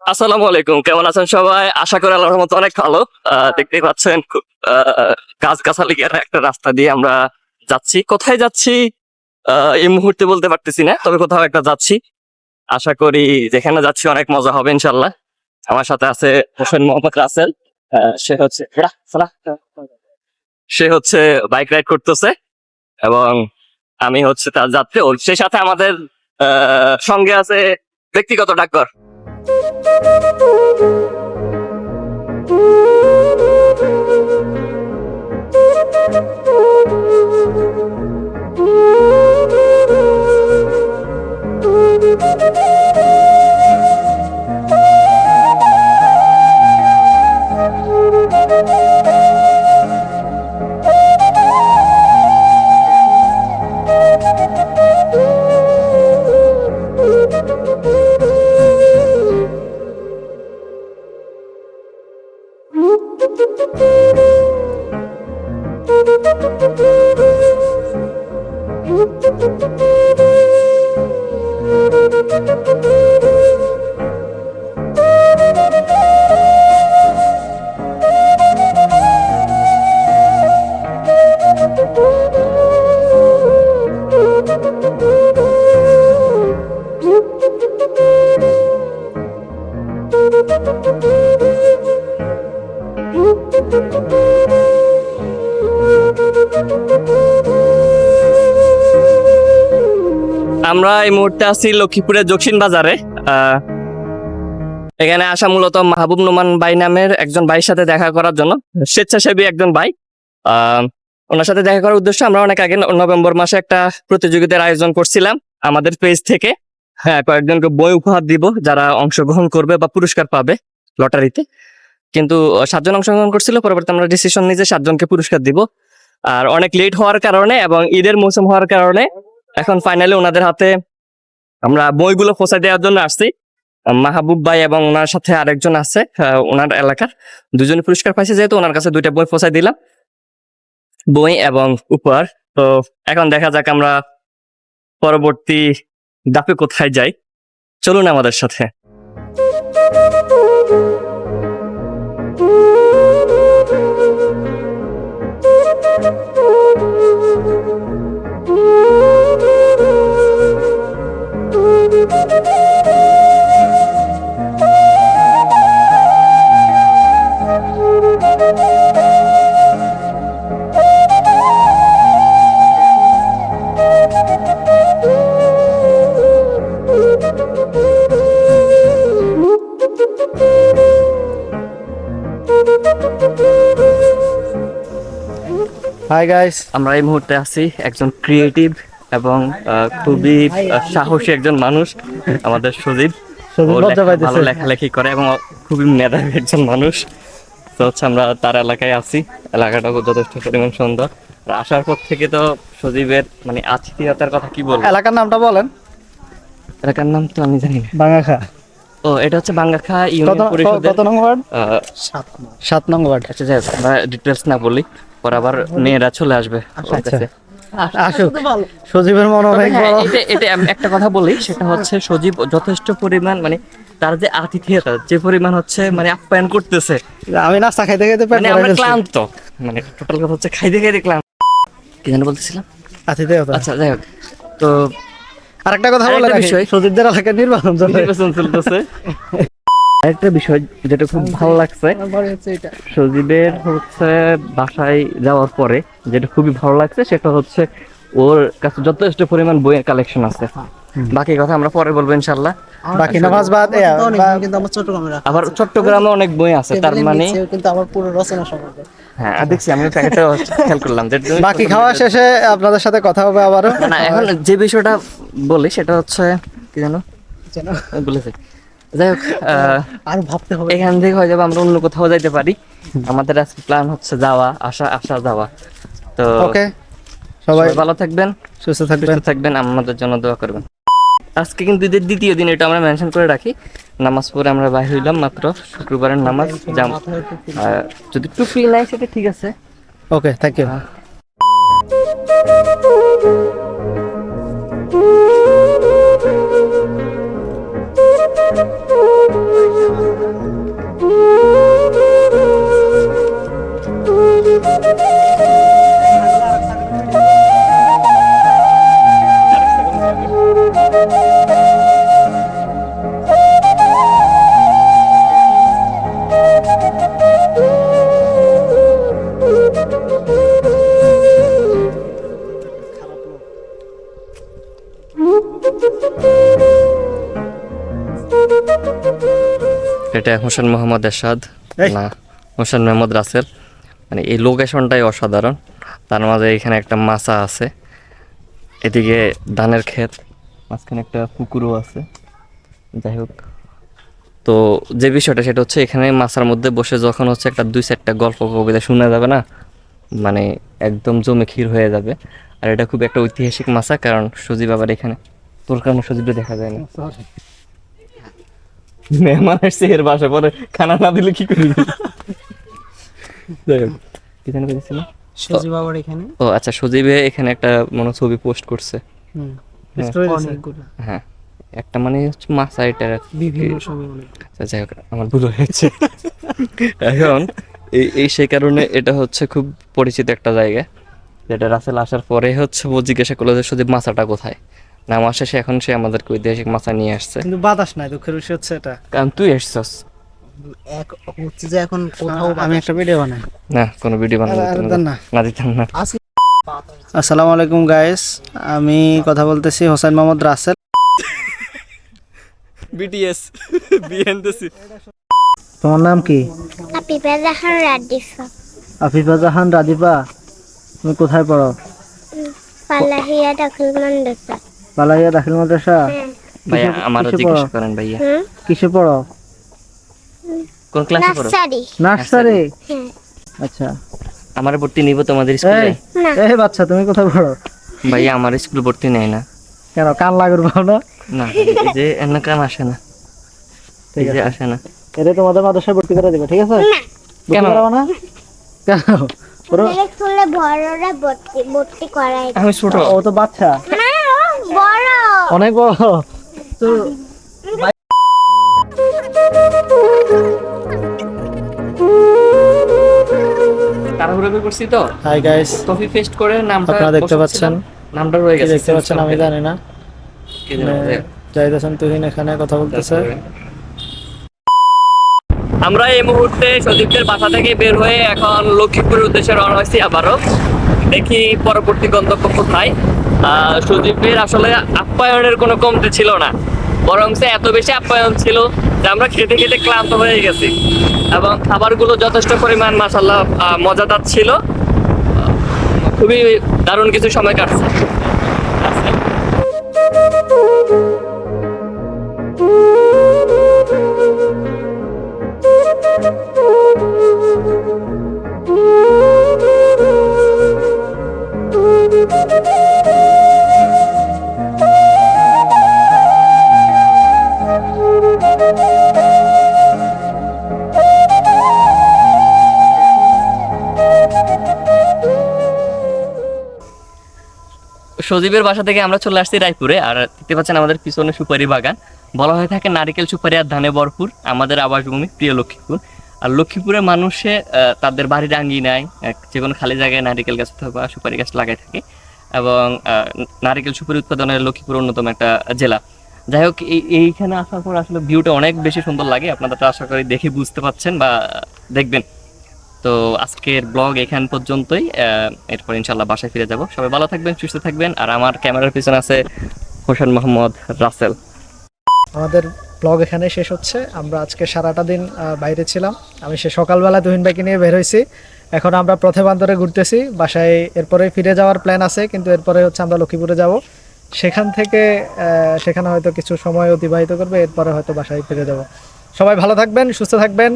আসসালামু আলাইকুম কেমন আছেন সবাই? আশা করি আল্লাহর মতো অনেক ভালো। আহ, দেখতেই পাচ্ছেন গাছ গাছালি একটা রাস্তা দিয়ে আমরা যাচ্ছি। কোথায় যাচ্ছি? এই মুহূর্তে বলতে পারতেছি না তবে কোথাও একটা যাচ্ছি। আশা করি যেখানে যাচ্ছি অনেক মজা হবে ইনশাল্লাহ আমার সাথে আছে হোসেন মোহাম্মদ রাসেল। সে হচ্ছে সে হচ্ছে বাইক রাইড করতেছে এবং আমি হচ্ছে তার যাত্রী। ও সেই সাথে আমাদের সঙ্গে আছে ব্যক্তিগত ডাক্তার Thank you. আমরা এই মুহূর্তে আছি লক্ষ্মীপুরের দক্ষিণ বাজারে। এখানে আসা মূলত মাহবুব নোমান ভাই নামের একজন ভাইয়ের সাথে দেখা করার জন্য, স্বেচ্ছাসেবী একজন ভাই ওনার সাথে দেখা করার উদ্দেশ্যে আমরা অনেক আগে নভেম্বর মাসে একটা প্রতিযোগিতার আয়োজন করছিলাম আমাদের পেজ থেকে। হ্যাঁ কয়েকজনকে বই উপহার দিব যারা অংশগ্রহণ করবে বা পুরস্কার পাবে লটারিতে। কিন্তু সাতজন অংশগ্রহণ করছিল পরবর্তী আমরা ডিসিশন নিয়ে যে সাতজনকে পুরস্কার দিব। আর অনেক লেট হওয়ার কারণে এবং ঈদের মৌসুম হওয়ার কারণে এখন ফাইনালি ওনাদের হাতে আমরা বইগুলো পৌঁছায় দেওয়ার জন্য আসছি। মাহবুব ভাই এবং ওনার সাথে আরেকজন আছে ওনার এলাকার। দুজনে পুরস্কার পাইছে, যেহেতু ওনার কাছে দুইটা বই পৌঁছায় দিলাম। বই এবং উপহার। তো এখন দেখা যাক আমরা পরবর্তী ডাপে কোথায় যাই। চলুন আমাদের সাথে। হাই গাইস আমরা এই মুহূর্তে আছি একজন ক্রিয়েটিভ এবং খুবই সাহসী একজন মানুষ আমাদের পাইতেছে। ভালো লেখালেখি করে এবং খুবই মেধাবী একজন মানুষ। তো হচ্ছে আমরা তার এলাকায় আছি। এলাকাটাও যথেষ্ট পরিমাণ সুন্দর। আসার পর থেকে তো সজীবের মানে আতিথিয়তার কথা কি বলব? এলাকার নামটা বলেন। এলাকার নাম তো আমি জানি না। বাঙ্গাখা। ও এটা হচ্ছে বাঙ্গাখা ইউনিয়ন পরিষদের কত নং ওয়ার্ড? আহ, সাত নং। ওয়ার্ড। আচ্ছা যাই আমরা ডিটেলস না বলি। পর আবার মেয়েরা চলে আসবে ওর আচ্ছা। কাছে। আসুক। সজীবের মন অনেক হ্যাঁ, বড়। এটা এটা একটা কথা বলি সেটা হচ্ছে সজীব যথেষ্ট পরিমাণ মানে তার যে আতিথেয়তা যে পরিমাণ হচ্ছে মানে আপ্যায়ন করতেছে। আমি নাস্তা খাইতে খাইতে পেট মানে আমরা ক্লান্ত মানে টোটাল কথা হচ্ছে খাইতে খাইতে ক্লান্ত। কি জানি বলতেছিলাম? আতিথেয়তা। আচ্ছা যাই হোক। তো আরেকটা কথা বলে আরেকটা বিষয়। সজীবদের এলাকায় নির্বাচন নির্বাচন চলতেছে। আরেকটা বিষয় যেটা খুব ভালো লাগছে সজীবের হচ্ছে বাসায় যাওয়ার পরে যেটা খুবই ভালো লাগছে সেটা হচ্ছে ওর কাছে যথেষ্ট পরিমাণ বইয়ের কালেকশন আছে। বাকি কথা আমরা পরে বলব ইনশাল্লাহ বাকি কিন্তু আমার চট্টগ্রামে আবার চট্টগ্রামে অনেক বই আছে তার মানে কিন্তু আমার পুরো রচনা সম্পর্কে হ্যাঁ দেখছি আমি প্যাকেটটা খেয়াল করলাম বাকি খাওয়া শেষে আপনাদের সাথে কথা হবে আবারও। না এখন যে বিষয়টা বলি সেটা হচ্ছে কি জানো যেন বলেছি যাই হোক আর ভাবতে হবে। এখান থেকে হয়তো আমরা অন্য কোথাও যাইতে পারি। আমাদের আজকে প্ল্যান হচ্ছে যাওয়া আসা আসা যাওয়া। তো ওকে সবাই ভালো থাকবেন সুস্থ থাকবেন। থাকবেন আমাদের জন্য দোয়া করবেন। আজকে কিন্তু ঈদের দ্বিতীয় দিন এটা আমরা মেনশন করে রাখি। নামাজ পড়ে আমরা বাইর হইলাম মাত্র শুক্রবারের নামাজ জাম যদি টুপি নাই সেটা ঠিক আছে। ওকে থ্যাংক ইউ এটা হোসেন মোহাম্মদ এরশাদ না হোসেন মোহাম্মদ রাসেল। মানে এই লোকেশনটাই অসাধারণ। তার মাঝে এখানে একটা মাছা আছে এদিকে ধানের ক্ষেত মাঝখানে একটা পুকুরও আছে। যাই হোক। তো যে বিষয়টা সেটা হচ্ছে এখানে মাছার মধ্যে বসে যখন হচ্ছে একটা দুই চারটা গল্প কবিতা শোনা যাবে না মানে একদম জমে ক্ষীর হয়ে যাবে। আর এটা খুব একটা ঐতিহাসিক মাছা কারণ সজীব আবার এখানে তোর কারণে সজীবটা দেখা যায় না? মেহমান আসছে এর বাসা পরে খানা না দিলে কি করবি? যাই হোক, কি জানি বলেছিলাম? সজি বাবার এখানে? ও আচ্ছা সজীবে এখানে একটা মনে ছবি পোস্ট করছে। অনেকগুলো। হ্যাঁ। একটা মানে হচ্ছে মাছা এটা বিভিন্ন সময় আচ্ছা, যাই হোক আমার ভুল হয়েছে। এখন এই এই সেই কারণে এটা হচ্ছে খুব পরিচিত একটা জায়গা। যেটা রাসেল আসার পরে হচ্ছে ও জিজ্ঞাসা করল যে সজীব মাছাটা কোথায়? নাম আসে সে এখন সে আমাদেরকে ঐতিহাসিক মাছা নিয়ে আসছে। কিন্তু বাতাস নাই দুঃখের বিষয় হচ্ছে এটা। কারণ তুই এসছস এক হচ্ছে যে এখন কোথাও আমি একটা ভিডিও বানাই। না কোনো ভিডিও বানানো আরে, যেত আরে, না। না। না দিতাম না। আসসালামু আলাইকুম গাইস আমি কথা বলতেছি হোসেন মোহাম্মদ রাসেল। বিটিএস বিএনতেছি তোমার নাম কি? আফিফা জাহান রাদিফা। তুমি কোথায় পড়ো? পালাহিয়া দাখিল মান্ডসা বালাইয়া দাখিল মাদ্রাসা? ভাইয়া আমারও জিজ্ঞাসা? করেন ভাইয়া। কিসে পড়ো? কোন ক্লাসে পড়ো? নার্সারি। নার্সারি? আচ্ছা। আমার ভর্তি নিব তোমাদের স্কুলে? এই বাচ্চা তুমি কোথায় পড়ো? ভাইয়া আমার স্কুল ভর্তি নেয় না। কেন কান লাগুর পাও না? না এই যে এমন কাম আসে না। এই যে আসে না। এটা তোমাদের মাদ্রাসায় ভর্তি করে দেবে ঠিক আছে? কেন? করাবো না? কেন? আমি ছোট। ও তো বাচ্চা। বড়। অনেক বড়। তো তাড়াহুড়ো করছি তো? হাই গাইস কফি পেস্ট করে নামটা আপনারা দেখতে পাচ্ছেন। নামটা রয়ে গেছে দেখতে পাচ্ছেন আমি জানি না। কি জানি না, যাই হোক। জাহিদ হাসান তুহিন এখানে কথা বলতেছে। আমরা এই মুহূর্তে সজীবদের বাসা থেকে বের হয়ে এখন লক্ষ্মীপুরের উদ্দেশ্যে রওনা হয়েছি আবারও। দেখি পরবর্তী গন্তব্য কোথায়। সজীবের আসলে আপ্যায়নের কোনো কমতি ছিল না। বরং সে এত বেশি আপ্যায়ন ছিল যে আমরা খেতে খেতে ক্লান্ত হয়ে গেছি। এবং খাবারগুলো যথেষ্ট পরিমাণ মাসাল্লাহ মজাদার ছিল। খুবই দারুণ কিছু সময় কাটছে। সজীবের বাসা থেকে আমরা চলে আসছি রায়পুরে, আর দেখতে পাচ্ছেন আমাদের পিছনে সুপারি বাগান। বলা হয়ে থাকে নারিকেল সুপারি আর ধানে ভরপুর, আমাদের আবাসভূমি প্রিয় লক্ষ্মীপুর। আর লক্ষ্মীপুরের মানুষে তাদের বাড়ির এক যে কোনো খালি জায়গায় নারিকেল গাছ অথবা সুপারি গাছ লাগাই থাকে। এবং নারিকেল সুপারি উৎপাদনের লক্ষ্মীপুর অন্যতম একটা জেলা। যাই হোক, এই, এইখানে আসার পর আসলে ভিউটা অনেক বেশি সুন্দর লাগে। আপনারা তো আশা করি দেখে বুঝতে পাচ্ছেন বা দেখবেন। তো আজকের ব্লগ এখান পর্যন্তই এরপর ইনশাল্লাহ বাসায় ফিরে যাব। সবাই ভালো থাকবেন, সুস্থ থাকবেন, আর আমার ক্যামেরার পিছনে আছে হোসেন মোহাম্মদ রাসেল। আমাদের ব্লগ এখানে শেষ হচ্ছে। আমরা আজকে সারাটা দিন বাইরে ছিলাম। আমি সে সকালবেলা তুহিন ভাইকে নিয়ে বের হয়েছি। এখন আমরা পথে বান্দরে ঘুরতেছি। বাসায় এরপরে ফিরে যাওয়ার প্ল্যান আছে, কিন্তু এরপরে হচ্ছে আমরা লক্ষ্মীপুরে যাব। সেখান থেকে সেখানে হয়তো কিছু সময় অতিবাহিত করবে, এরপরে হয়তো বাসায় ফিরে যাব। সবাই ভালো থাকবেন, সুস্থ থাকবেন।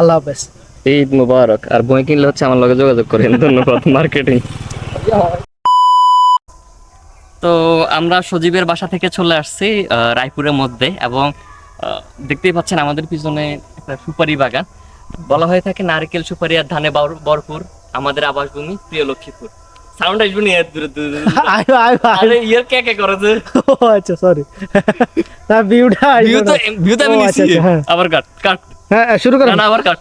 আল্লাহ হাফেজ। ঈদ মুবারক। আর বই কিনলে হচ্ছে আমার লগে যোগাযোগ করেন। ধন্যবাদ মার্কেটিং। তো আমরা সজীবের বাসা থেকে চলে আসছি রায়পুরের মধ্যে এবং দেখতেই পাচ্ছেন আমাদের পিছনে একটা সুপারি বাগান। বলা হয়ে থাকে নারকেল সুপারি আর ধানে বর- ভরপুর আমাদের আবাসভূমি প্রিয় লক্ষ্মীপুর সাউন্ড আসবে নি? এর দূরে দূরে আরে ইয়ার কে কে করেছে ও আচ্ছা সরি না ভিউটা ভিউ তো ভিউ তো আমি আচ্ছা, নিছি। আচ্ছা, হ্যাঁ। আবার কাট কাট। হ্যাঁ শুরু করুন না না আবার কাট।